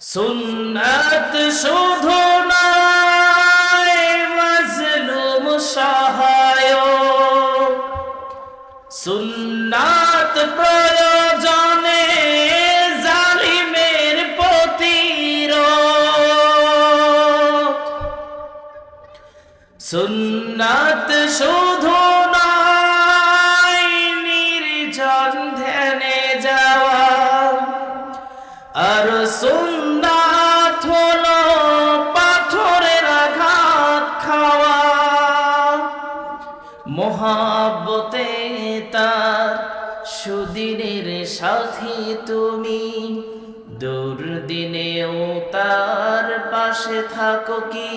সুন্নাত শুধু নয়, মাজলুম সহায়ক। সুন্নাত প্রয়োজনে জালিমের প্রতিরোধ। সুন্নাত শুধু নির্জন ধ্যানে যাওয়া। আর সুন্নাত মহাব্বতে তার সুদিনের সাথী তুমি। দুর্দিনেও তার পাশে থাকো কি?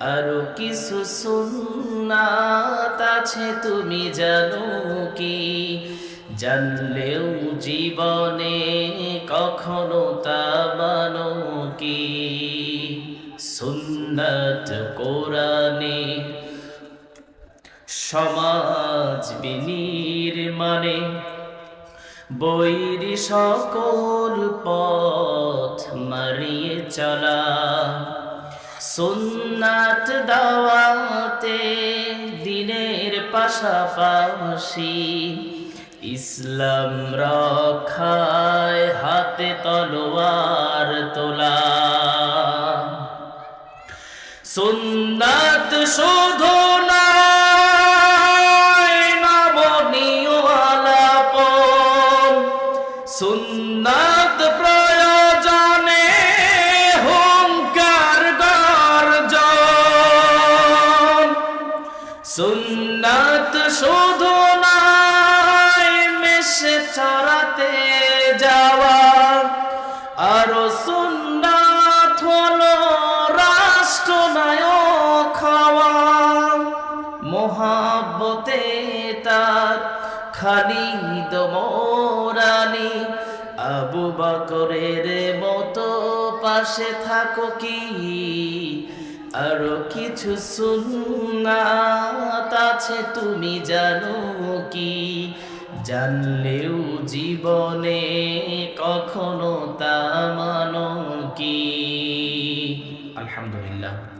আরও কিছু সুন্নাত আছে তুমি জানো কি? জানলেও জীবনে কখনো তা মানো কি? সুন্নাত কোরআনে সমাজ বিনির্মাণে বৈরি সকল পথ মারিয়ে চলা। সুন্নাত দাওয়াতে দিনের পাশাপাশি ইসলাম রক্ষায় হাতে তলোয়ার তোলা। সুন্নাত শুধু সুন্নাত প্রয়োজনে হুঙ্কার গর্জন। সুন্নাত শুধু নয় মেশে চড়াতে যাওয়া। আরও সুন্নাত হলো রাষ্ট্রনায়ক খাওয়া মহাব্বতে তার খালিদ মোরানি আবু বকরের মতো পাশে থাকো কি? আরও কিছু সুন্নাত আছে তুমি জানো কি? জানলেও জীবনে কখনো তা মানো কি? আলহামদুলিল্লাহ।